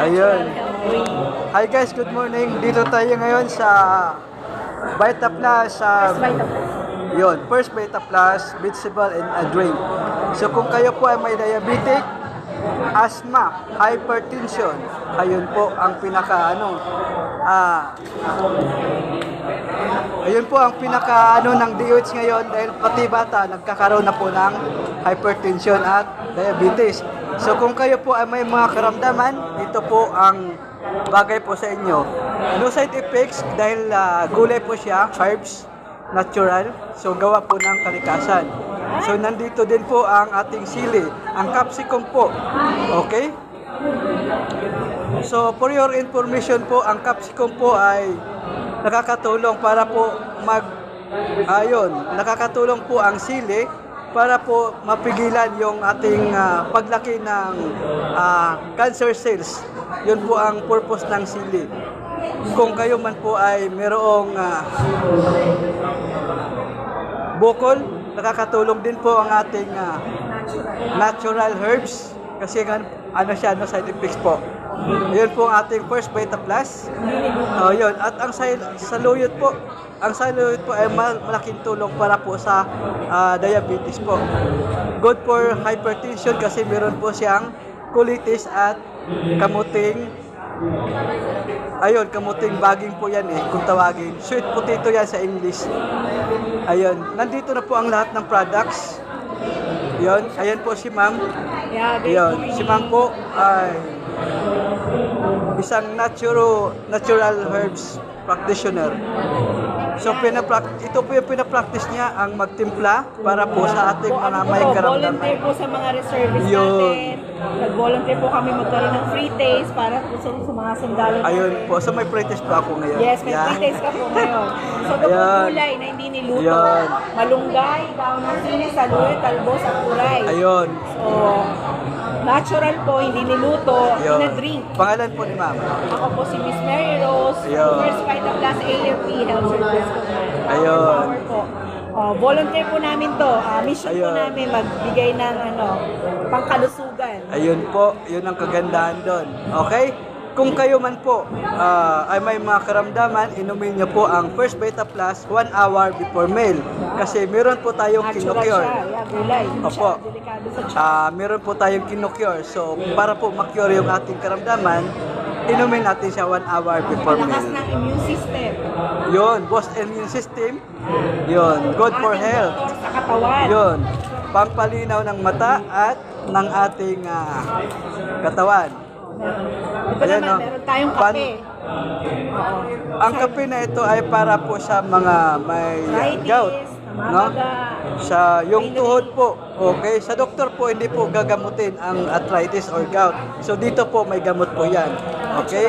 Ayun. Hi guys, good morning. Dito tayo ngayon sa Vita Plus sa First vitamin. Yun, First Beta Plus, Vegetable and a Drink. So kung kayo po ay may diabetic, asthma, hypertension, ayun po ang pinaka ano, ah, ayun po ang pinaka ano ng DOH ngayon dahil pati bata nagkakaroon na po ng hypertension at diabetes. So kung kayo po ay may mga karamdaman, ito po ang bagay po sa inyo. No side effects dahil ah, gulay po siya, carbs, natural. So gawa po ng kalikasan. So nandito din po ang ating sili, ang capsicum po. Okay? So for your information po, ang capsicum po ay nakakatulong para po mag ayun, nakakatulong po ang sili para po mapigilan yung ating ah, paglaki ng ah, cancer cells. Yun po ang purpose ng sili. Kung kayo man po ay mayroong ah, bukol, nakakatulong din po ang ating ah, natural herbs kasi ano siya, no side effects po. Yun po ating first beta plus. Oh, yun. At ang sa- saluyot po, ang saluyot po ay mal- malaking tulong para po sa ah, diabetes po. Good for hypertension kasi meron po siyang colitis at kamuting Ayun, kamuting baging po yan eh, kung tawagin. Sweet potato yan sa English. Ayun, nandito na po ang lahat ng products. Yun, ayan po si ma'am. Yeah, Yun, si ma'am po ay isang natural, natural herbs practitioner. So, pinapract ito po yung pinapractice niya, ang magtimpla para po sa ating mga may po, karamdaman. volunteer po sa mga reservists Yun. natin. Nag-volunteer po kami magkaroon ng free taste para po sa, sa mga sundalo Ayun natin. po, so may pretest po ako ngayon. Yes, may Yan. free taste ka po ngayon. So, ito po Ayan. gulay na hindi niluto. Ayan. Malunggay, daon ng sili, saluyot, talbos, at kuray. Ayun. So, natural po, hindi niluto, Ayun. in a drink. Pangalan po ni ma'am. Ako po si Miss Mary Rose, Ayun. First Vita Plus AFP Health Service Command. Ayun. Power po. Oh, volunteer po namin to. Ah, mission po Ayun. namin magbigay ng ano, pangkalusugan. Ayun po, yun ang kagandahan doon. Okay? Kung kayo man po ah, ay may mga karamdaman, inumin niyo po ang First Beta Plus 1 hour before meal. Kasi meron po tayong kinocure. Opo. Ah, meron po tayong kinocure. So, para po makure yung ating karamdaman, inumin natin siya 1 hour before meal. ng immune system. Yun, boost immune system. Yun, good for health. Sa katawan. Yun, pampalinaw ng mata at ng ating ah, katawan. Ito Ayan, naman, no? meron tayong Pan- kape. Oo. Ang kape na ito ay para po sa mga may Arthritis, gout. No? Sa yung tuhod po. Okay, sa doktor po hindi po gagamutin ang arthritis or gout. So dito po may gamot po 'yan. Okay?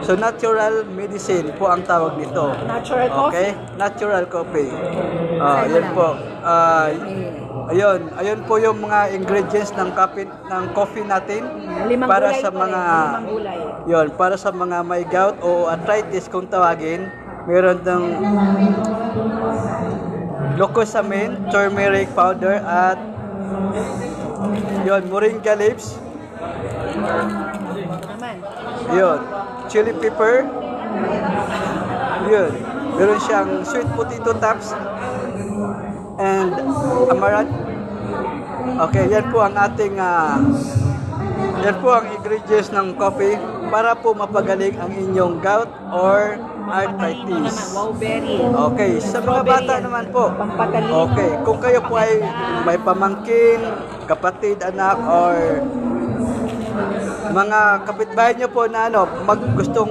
So natural medicine po ang tawag nito. Natural Okay? coffee. Natural coffee. Ah, yan po. Ah, ayun, ayun po yung mga ingredients ng coffee ng coffee natin Limang para gulay sa mga limang gulay. Para sa mga may gout o arthritis kung tawagin, meron ng glucosamine, turmeric powder at yon, moringa leaves, Naman. yon, chili pepper, yun. Meron siyang sweet potato tops and amaranth. Okay, yan po ang ating ah, yan po ang ingredients ng coffee para po mapagaling ang inyong gout or arthritis. Okay, sa mga bata naman po. Okay, kung kayo po ay may pamangkin, kapatid, anak, or mga kapitbahay nyo po na ano, mag, gustong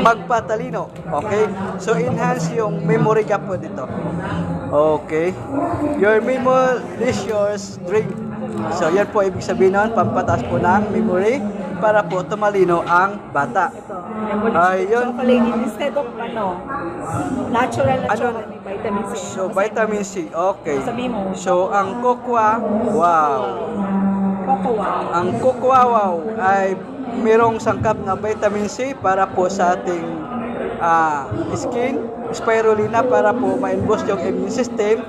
magpatalino. Okay? So, enhance yung memory gap po dito. Okay. Your memolicious drink. So, yan po ibig sabihin nun, pampataas po ng memory para po tumalino ang bata. Ayun. Chocolate instead of ano, natural na Ano? chocolate, vitamin C. So, vitamin C. Okay. Mo. So, ang kokwa, wow. Cocoa. Ang kokwawaw ay mayroong sangkap na vitamin C para po sa ating ah, skin, spirulina para po ma-boost yung immune system,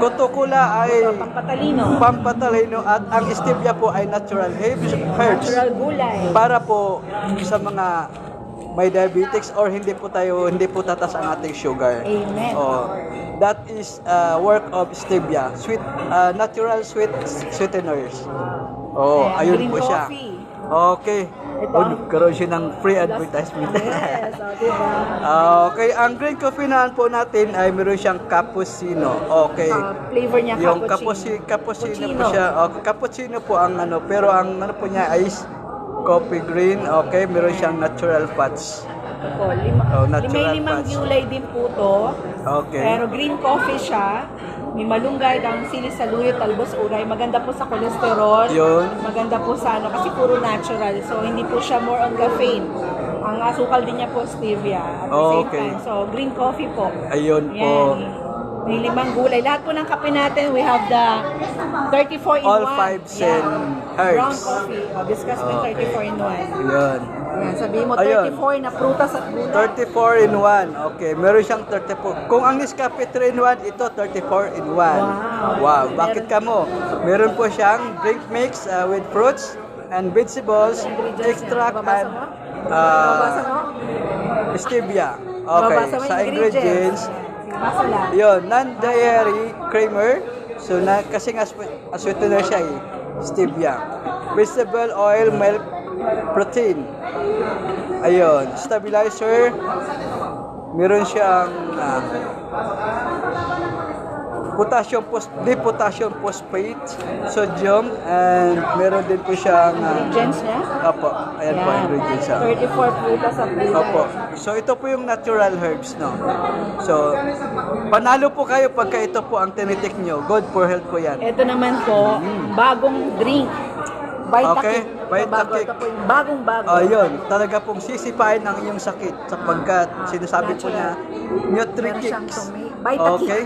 Kotokula ay Pampatalino. pampatalino at ang stevia po ay natural herbs, herbs Natural gulay. para po sa mga may diabetics or hindi po tayo hindi po tatas ang ating sugar. Amen. Oh, that is uh, work of stevia, sweet uh, natural sweet sweeteners. Oh, ayun po siya. coffee. Okay. Ito. Oh, nagkaroon siya ng free advertisement. Yes, o, diba? Ah, okay, ang green coffee naman po natin ay meron siyang cappuccino. Okay. Ah, flavor niya Yung cappuccino. cappuccino, cappuccino po siya. Okay, cappuccino po ang ano, pero ang ano po niya ay coffee green. Okay, meron siyang natural fats. Po, lima, Oh, natural may limang fats. gulay din po to. Okay. Pero green coffee siya. May malunggay, dang sili saluyot, talbos, uray. Maganda po sa cholesterol. Yun. Maganda po sa ano, kasi puro natural. So, hindi po siya more on caffeine. Ang asukal din niya po stevia. At the same Okay. time. So, green coffee po. Ayun po. Yan. May limang gulay. Lahat po ng kape natin, we have the 34 in 1. All five cent herbs. Brown coffee. O, discuss mo yung 34 in 1. Ayun. Yan, sabihin mo Ayun. 34 na prutas at gulay. 34 in 1. Okay, meron siyang 34. Kung ang Nescafe 3 in 1, ito 34 in 1. Wow. Wow, bakit ka mo? Meron po siyang drink mix uh, with fruits and vegetables, Ingredients extract. Babasa and mo? uh, Babasa mo? stevia. Okay, Babasa mo sa ingredients, basa lang. Yun, non-dairy creamer. So, na, kasi nga swe- ah, sweetener siya eh. Stevia. Vegetable oil, milk, protein. Ayun, stabilizer. Meron siyang ah, potassium phos- di potassium phosphate, sodium, and meron din po siyang ah, Ingredients niya? Opo, ayan po, ingredients siya. 34 prutas at gulay. Opo. So ito po yung natural herbs, no? So, panalo po kayo pagka ito po ang tinitik nyo. Good for health po yan. Ito naman po, bagong drink. Vita Okay, Kick. Vita Bago, Kick. Ito po yung bagong bago. Ayun, talaga pong sisipain ang iyong sakit sapagkat sinasabi po niya, siyang Nutri-Kicks. Okay?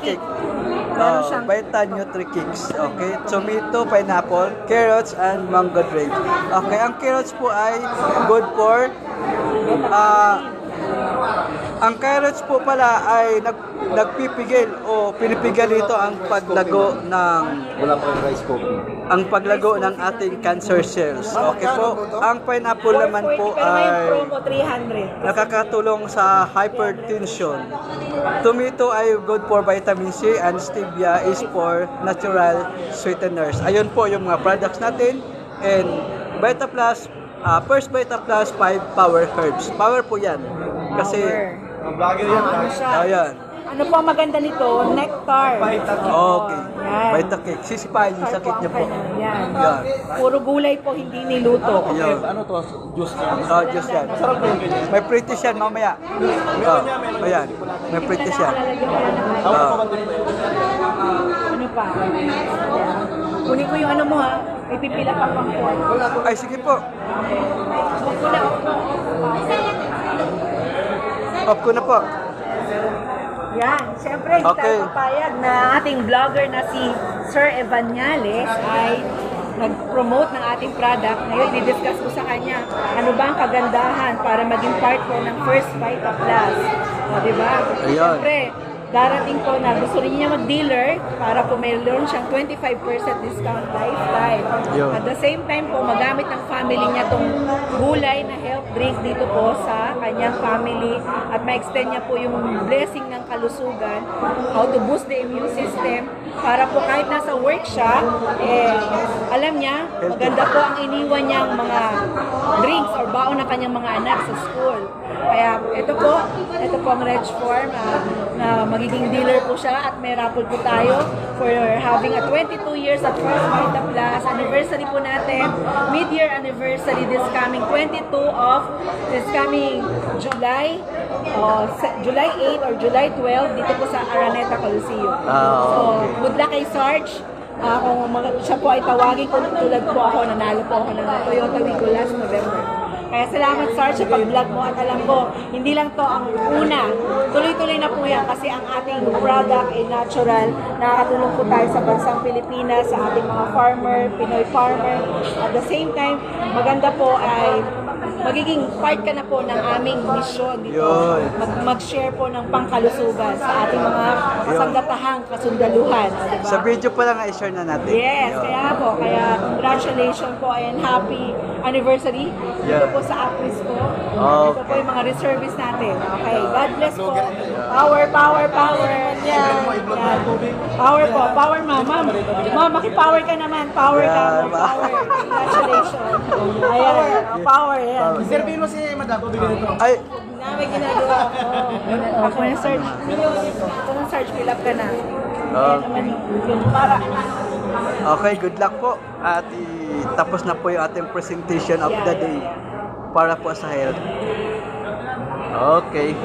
Kick. Meron Oh, siyang Vita Nutri-Kicks. Okay? Tomato, pineapple, carrots, and mango drink. Okay, ang carrots po ay good for ah ang carrots po pala ay nag, nagpipigil o pinipigil ito ang paglago ng Wala pa yung rice coffee. ang paglago ng ating cancer cells. Okay po. Ang pineapple naman po 440, pero may ay promo 300. nakakatulong sa hypertension. Tomato ay good for vitamin C and stevia is for natural sweeteners. Ayun po yung mga products natin. And Vita Plus, ah, first Vita Plus 5 power herbs. Power po yan. Kasi, Power. vlogger Ah, ano siya? ayan. Ano po ang maganda nito? Nectar. Okay. Yan. Vita cake. Sisipahin yung sakit niyo po. Yan. Yan. Puro gulay po, hindi niluto. Yan. Ano to? Juice niya. Oh, Diyos yan. May pretty yan mamaya. Oh, ayan. May pretty yan. Oh. Ano pa? Kunin ko yung ano mo ha. May pipila pa pang. Ay, sige po. Huwag ko na, huwag ko. Off ko na po. Yan, siyempre, hindi Okay. tayo papayag na ating vlogger na si Sir Evanyales ay nag-promote ng ating product. Ngayon, i-discuss ko sa kanya ano ba ang kagandahan para maging part po ng First Vita Plus. O, di ba? Ayun. Siyempre, darating po na gusto rin niya mag-dealer para po mayroon siyang 25% discount lifetime. Yun. At the same time po, magamit ng family niya tong gulay na health drink dito po sa kanyang family at ma-extend niya po yung blessing ng kalusugan, how to boost the immune system para po kahit nasa work siya, eh, alam niya, maganda po ang iniwan niyang mga drinks or baon ng kanyang mga anak sa school. Kaya ito po, ito po ang Reg Form ah, na magiging dealer po siya at may raffle po tayo for having a 22 years at First Vita Plus. Anniversary po natin, mid-year anniversary this coming 22 of this coming July uh, July 8 or July 12 dito po sa Araneta Coliseum. Ah, so, good luck kay Sarge. Ah, kung mga, siya po ay tawagin kung tulad po ako, nanalo po ako ng Toyota Wigo last November. Kaya salamat Sarge sa pag-vlog mo at alam ko, hindi lang to ang una. Yan kasi ang ating product ay natural. Nakakatulong po tayo sa bansang Pilipinas, sa ating mga farmer, Pinoy farmer. At the same time, maganda po ay magiging part ka na po ng aming mission dito. Mag- mag-share po ng pangkalusugan sa ating mga kasanggatahang kasundaluhan. o, diba? Sa video pa lang i-share na natin. Yes, Yun. kaya po. Kaya congratulations po and happy anniversary Yeah. dito po sa Apris po. Okay. Ito po yung mga reservice natin. Okay, God bless po. Power, power, power. Yan. Yan. Power po, power ma'am. Ma'am, ma'am, makipower ka naman. Power ka, power. Congratulations. Ayan, oh, power. Yan. Servin mo si Madam. Ay, Namin ginagawa ko. Ako na search. Ako na search, fill up ka na. Para. okay, good luck po. At tapos na po yung ating presentation of the day para po sa health. Okay.